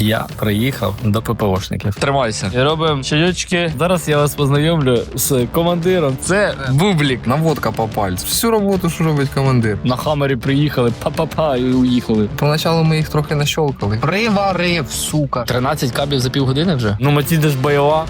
Я приїхав до ППОшників. Тримайся. І робимо чайочки. Зараз я вас познайомлю з командиром. Це бублік. Наводка по пальцю. Всю роботу, що робить командир. На хамері приїхали, па-па-па, і уїхали. Поначалу ми їх трохи нащолкали. Приварив, сука. 13 кабів за півгодини вже. Ну, ж бойова.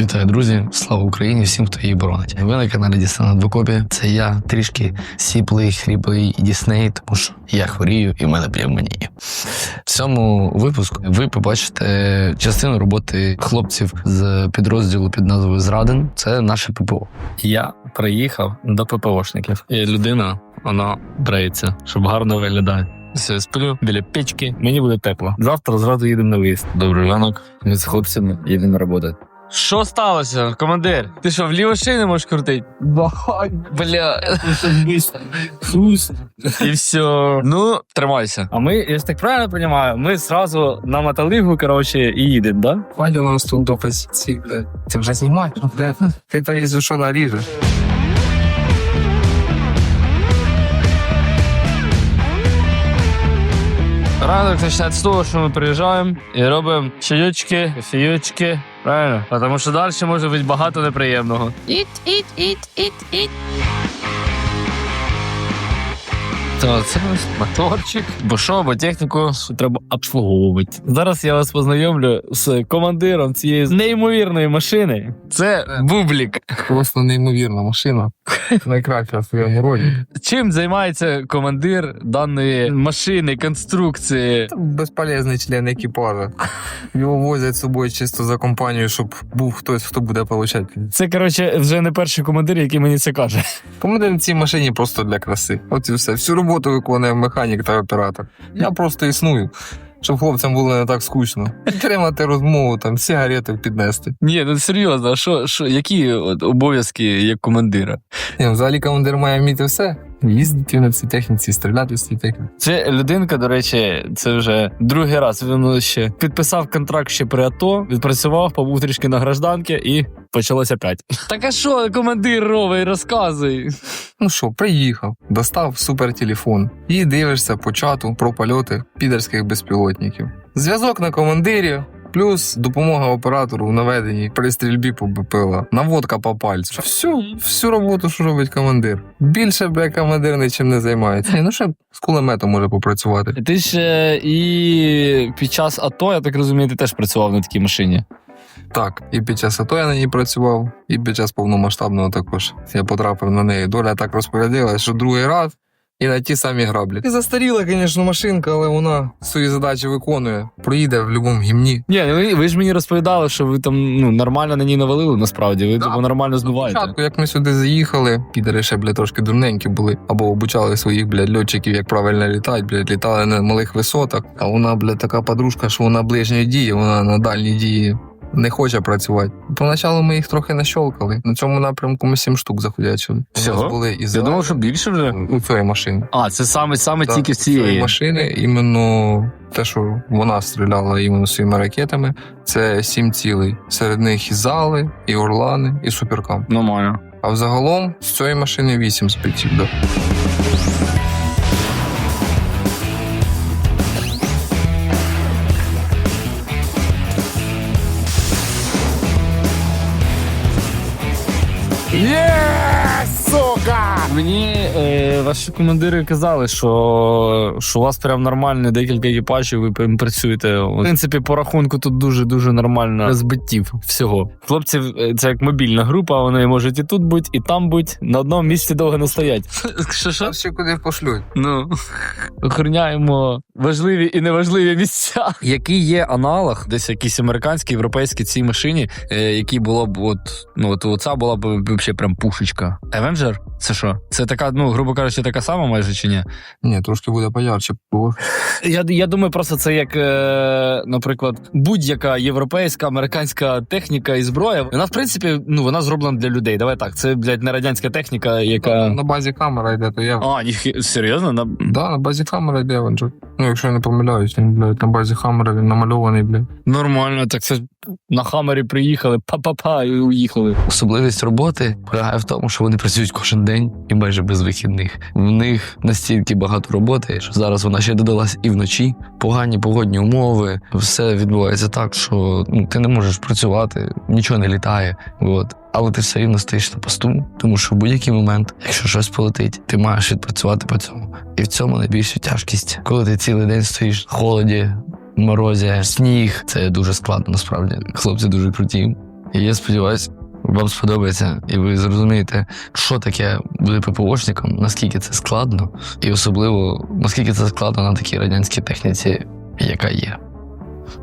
Вітаю, друзі! Слава Україні! Всім, хто її боронить. Ви на каналі Дістана Двокопі. Це я трішки сіплий, хріплий і Дісней, тому що я хворію і в мене пневмонія. В цьому випуску ви побачите частину роботи хлопців з підрозділу під назвою Зраден. Це наше ППО. Я приїхав до ППОшників. І людина, вона бреється, щоб гарно виглядає. Все, сплю біля печки, мені буде тепло. Завтра зразу їдемо на виїзд. Добрий ранок. Ми з хлопцями їдемо на роботу. Що сталося, командир? Ти що, вліво шини можеш крутити? Бля. І все. Ну, тримайся. А ми, я ж так правильно розумію, ми зразу на мотолигу, коротше, і їдемо, да? Хвалю у нас тут до позиції, блядь. Ти вже знімаєш? Блядь. Ти то є що наріжеш. Ранок починається з того, що ми приїжджаємо і робимо чаючки, фіючки. Правильно? Тому що далі може бути багато неприємного. Eat, eat, eat, eat, eat. То це моторчик. Бо що, бо техніку треба обслуговувати. Зараз я вас познайомлю з командиром цієї неймовірної машини. Це бублік. Просто неймовірна машина. Найкраща в своєму роді. Чим займається командир даної машини, конструкції? Це безполезний член екіпажу. Його возять з собою чисто за компанію, щоб був хтось, хто буде получати. Це, коротше, вже не перший командир, який мені це каже. Командир на цій машині просто для краси. От і все. Всю роботу виконує механік та оператор. Я просто існую. Щоб хлопцям було не так скучно. Підтримати розмову, там, сигарети піднести. Ні, ну серйозно, а що, що, які обов'язки як командира? Ні, взагалі командир має вміти все. Їздити на цій техніці, стріляти з цієї техніки. Це людинка, до речі, це вже другий раз. Він ще підписав контракт ще при АТО, відпрацював, побув трішки на гражданки і почалося опять. Так а що командир робить, розказуй. Ну що, приїхав, достав супертелефон і дивишся по чату про польоти підерських безпілотників. Зв'язок на командирі. Плюс допомога оператору в наведенні при стрільбі по БПЛА, наводка по пальцю. Всю, всю роботу, що робить командир. Більше бля, командир нічим не займається. Ну ще з кулеметом може попрацювати. Ти ж е, і під час АТО, я так розумію, ти теж працював на такій машині. Так, і під час АТО я на ній працював, і під час повномасштабного також. Я потрапив на неї. Доля так розпорядилась, що другий раз і на ті самі граблі. І застаріла, звісно, машинка, але вона свої задачі виконує. Проїде в будь-якому гімні. Ні, ну ви, ви ж мені розповідали, що ви там ну, нормально на ній навалили, насправді. Ви Да. типу, нормально збиваєте. Спочатку, як ми сюди заїхали, підери ще, блядь, трошки дурненькі були, або обучали своїх, блядь, льотчиків, як правильно літати, блядь, літали на малих висотах. А вона, блядь, така подружка, що вона ближньої дії, вона на дальній дії. Не хоче працювати. Поначалу ми їх трохи нащолкали. На цьому напрямку ми сім штук заходячили. У Всього? нас були і Я думав, що більше вже. у цієї машини. А, це саме саме тільки в цієї цієї. машини, іменно те, що вона стріляла іменно своїми ракетами, це сім цілей. Серед них і зали, і орлани, і суперкам. Нормально. А взагалом з цієї машини 8 спеців. Да. God. Мені е, ваші командири казали, що, що у вас прям нормально декілька екіпажів, ви прям працюєте. В принципі, по рахунку тут дуже-дуже нормально збиттів всього. Хлопці, е, це як мобільна група, вони можуть і тут бути, і там бути. На одному місці довго не стоять. Що що? ще куди пошлють. Ну. Охороняємо важливі і неважливі місця. Який є аналог, десь якийсь американський, європейський цій машині, е, який було б от, ну от оця була б взагалі прям пушечка. Avenger? Це що? Це така, ну, грубо кажучи, така сама майже чи ні? Ні, трошки буде поярче. бо Я, я думаю, просто це як, е, наприклад, будь-яка європейська, американська техніка і зброя. Вона, в принципі, ну вона зроблена для людей. Давай так. Це, блядь, не радянська техніка, яка. На базі камера йде, то я. А, ні, серйозно? На... Да, на базі камера йде Avenger. Ну, якщо я не помиляюсь, він, блядь, на базі камера він намальований, блядь. Нормально, так це на хамері приїхали, па-па-па, і уїхали. Особливість роботи полягає в тому, що вони працюють кожен день і майже без вихідних. В них настільки багато роботи, що зараз вона ще додалась і вночі. Погані погодні умови. Все відбувається так, що ну, ти не можеш працювати, нічого не літає. От. Але ти все рівно стоїш на посту, тому що в будь-який момент, якщо щось полетить, ти маєш відпрацювати по цьому. І в цьому найбільша тяжкість, коли ти цілий день стоїш в холоді, морозі, сніг. Це дуже складно насправді. Хлопці дуже круті. І я сподіваюся, вам сподобається, і ви зрозумієте, що таке бути ППОшником, наскільки це складно, і особливо наскільки це складно на такій радянській техніці, яка є.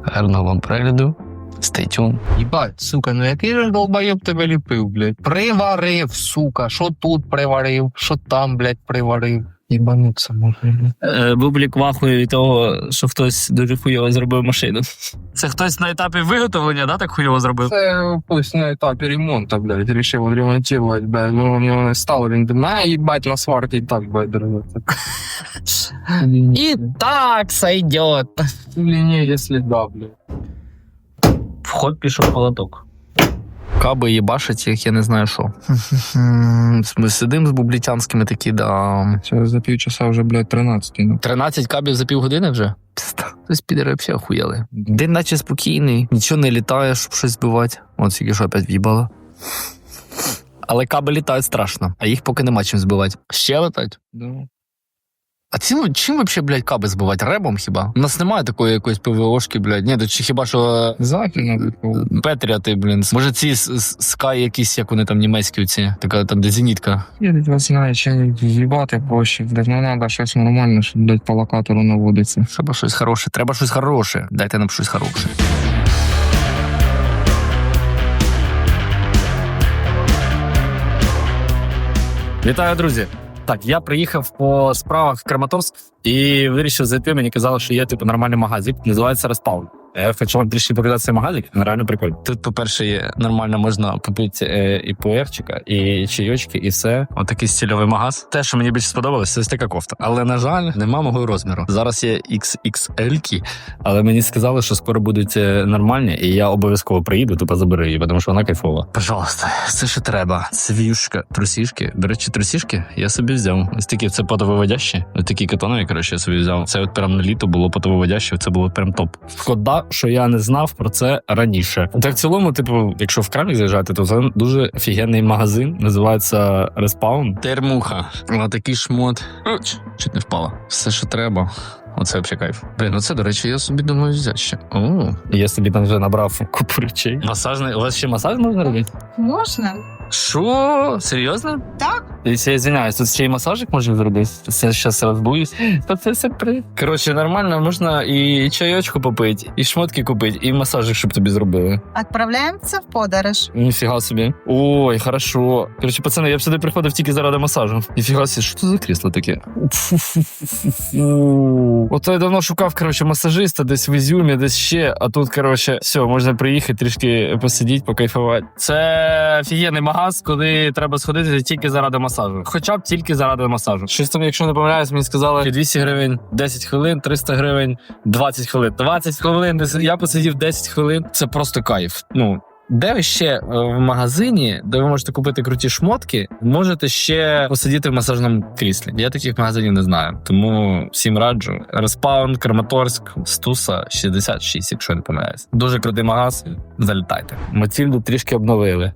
Гарного вам перегляду. Tuned. Їбать, сука, ну який же долбоєб тебе ліпив, блядь? Приварив, сука, що тут приварив, що там, блядь, приварив. Їбануться можна. Е, Бублік вахує від того, що хтось дуже хуйово зробив машину. Це хтось на етапі виготовлення, да, так хуйово зробив? Це пусть на етапі ремонту, блядь, рішив відремонтувати, блядь, ну у нього не стало, він на їбать на сварки і так, блядь, дорогося. І так сойдет. Є сліда, блядь. Вход пішов молоток. Каби їбашать, як я не знаю що. Ми сидимо з бублітянськими такі, да. Це за півчаса вже, блядь, 13 ну. 13 кабів за півгодини вже? Пізда. Тобто підери взагалі охуєли. День наче спокійний, нічого не літає, щоб щось збивати. От тільки що опять в'їбало. Але каби літають страшно, а їх поки нема чим збивати. Ще летать? Да. А чим, чим вообще, блядь, каби збивати? Ребом хіба? У нас немає такої якоїсь ПВОшки, блядь. Ні, то чи хіба що Західно. Петріати, блін. Може ці с- с- скай якісь, як вони там німецькі оці, така там де зенітка. Я від вас знаю, чи їбати проще, блядь, ну треба щось нормальне, щоб, блядь, по локатору наводиться. Треба щось хороше. Треба щось хороше. Дайте нам щось хороше. Вітаю, друзі! Так, я приїхав по справах в Краматорськ і вирішив зайти. Мені казали, що є типу нормальний магазин, називається Респаун. Я хочу вам трішки показати цей магазин, він реально прикольний. Тут, по-перше, є нормально можна купити е, і пуерчика, і чайочки, і все. Отакий стильовий магаз. Те, що мені більше сподобалось, це ось така кофта. Але на жаль, нема мого розміру. Зараз є XXL, але мені сказали, що скоро будуть е, нормальні, і я обов'язково приїду, тупо заберу її, тому що вона кайфова. Пожалуйста, все, що треба. Свюшка, трусішки. До речі, трусішки я собі взяв. Ось такі це потовиводящі. Ось такі катонові, коротше, я собі взяв. Це от прям на літо було потовиводяще, це було прям топ. Шкода, що я не знав про це раніше. Так в цілому, типу, якщо в крамі заїжджати, то це дуже офігенний магазин. Називається Respawn. Термуха. Ось такий шмот. Уч, Чуть не впала. Все, що треба. Оце взагалі кайф. Блін, оце, до речі, я собі думаю взяти ще. О, я собі там вже набрав купу речей. Масажний. У вас ще масаж можна робити? Можна? Що? Серйозно? Так. Я извиняюсь, тут ще й масажик можна зробити. Це зараз розбуюсь. Та це при. Коротше, нормально, можна і чайочку попити, і шмотки купити, і масажик, щоб тобі зробили. Відправляємося в подорож. Ніфіга собі. Ой, хорошо. Коротше, пацани, я б сюди приходив тільки заради масажу. Ніфіга собі, що це за крісло таке? Ото я давно шукав, коротше, масажиста десь в Ізюмі, десь ще. А тут, коротше, все, можна приїхати, трішки посидіти, покайфувати. Це офігенний магаз, куди треба сходити тільки заради масажу. Хоча б тільки заради масажу. Щось там, якщо не помиляюсь, мені сказали 200 гривень, 10 хвилин, 300 гривень, 20 хвилин. 20 хвилин, я посидів 10 хвилин. Це просто кайф. Ну, де ви ще е, в магазині, де ви можете купити круті шмотки, можете ще посидіти в масажному кріслі. Я таких магазинів не знаю, тому всім раджу. Респаун, Краматорськ, Стуса 66, якщо не помиляюсь. Дуже крутий магаз. Залітайте. Матільду трішки обновили.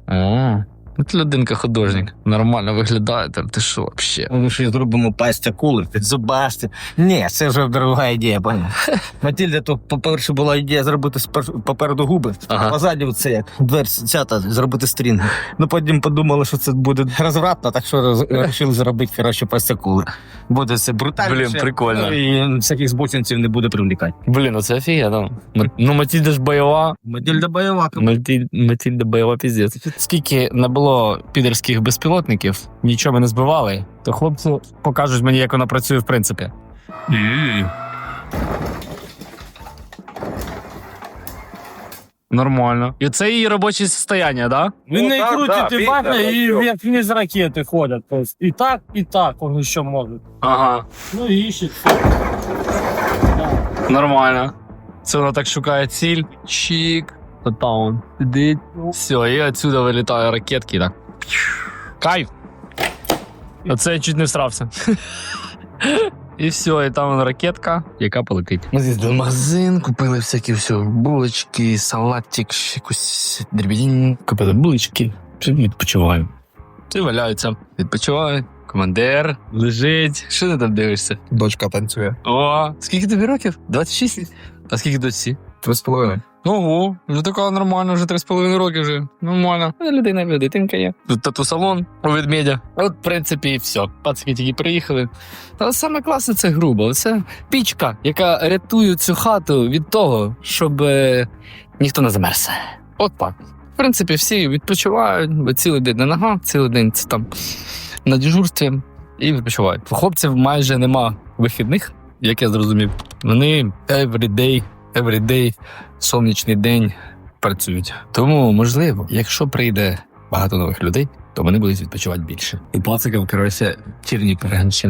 О, от людинка художник. Нормально виглядає. Та Ти що взагалі? Ми ще зробимо пасть акули, зубасти. Ні, це вже дорога ідея, поняв. Матільда, то, по-перше, була ідея зробити спер- попереду губи, Ага. а позаді це як двері цята, зробити стрінги. Ну потім подумали, що це буде розвратно, так що роз- вирішили зробити коротше пасть акули. Буде це брутально. Блін, прикольно. Ну, і всяких збочинців не буде привлікати. Блін, ну це офігенно. М- Ну, Матільда ж бойова. Матільда бойова. Матіль- Матільда бойова піздець. Скільки не було підерських безпілотників, нічого ми не збивали, то хлопці покажуть мені, як вона працює в принципі. Нормально. І це її робоче состояння, да? Він не крутить і бахне, і як вниз ракети ходять. Тобто і так, і так він ще може. Ага. Ну і іще. Нормально. Це вона так шукає ціль. Чік. Ота он сидить. Все, і отсюда вилітає ракетки, так. Кайф! Оце я чуть не всрався. І все, і там вон ракетка, яка полетить. Ми з'їздили в магазин, купили всякі все, булочки, салатик, якусь дрібідінь. Купили булочки, відпочиваю. Всі валяються, відпочивають. Командир лежить. Що ти там дивишся? Дочка танцює. О, скільки тобі років? 26? А скільки дочці? Три з половиною. Ого, вже така нормальна, вже 3,5 роки вже. Нормально. Ну, Людина, дитинка є. Тут тату-салон у ведмедя. От, в принципі, і все. Пацики тільки приїхали. Але саме класне це грубо. Це пічка, яка рятує цю хату від того, щоб е, ніхто не замерз. От так. В принципі, всі відпочивають, бо цілий день на ногах, цілий день це там на дежурстві і відпочивають. Хлопців майже нема вихідних, як я зрозумів. Вони every day, every day, сонячний день працюють. Тому, можливо, якщо прийде багато нових людей, то вони будуть відпочивати більше. І коротше, тірні перегончі.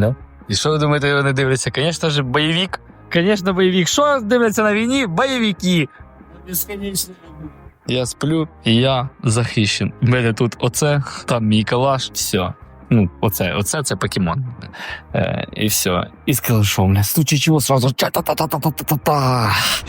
І що ви думаєте, вони дивляться? Звісно ж, бойовик. Звісно, бойовик. Що дивляться на війні? Бойовики. Я сплю, і я захищен. У мене тут оце, там мій калаш, все. Ну, оце, оце це покемон. Е, і все. І з калашом, не стучи чого сразу.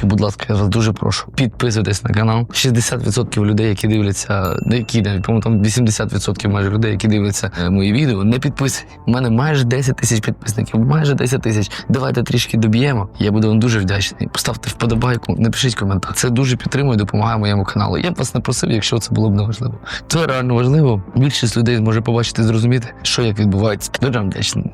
Будь ласка, я вас дуже прошу. Підписуйтесь на канал. 60% людей, які дивляться, які навіть, по-моєму, там 80% майже людей, які дивляться е, мої відео, не підписані. У мене майже 10 тисяч підписників, майже 10 тисяч. Давайте трішки доб'ємо. Я буду вам дуже вдячний. Поставте вподобайку, напишіть коментар. Це дуже підтримує, допомагає моєму каналу. Я б вас не просив, якщо це було б не важливо. Це реально важливо. Більшість людей зможе побачити зрозуміти, що як відбувається. Дуже вдячний.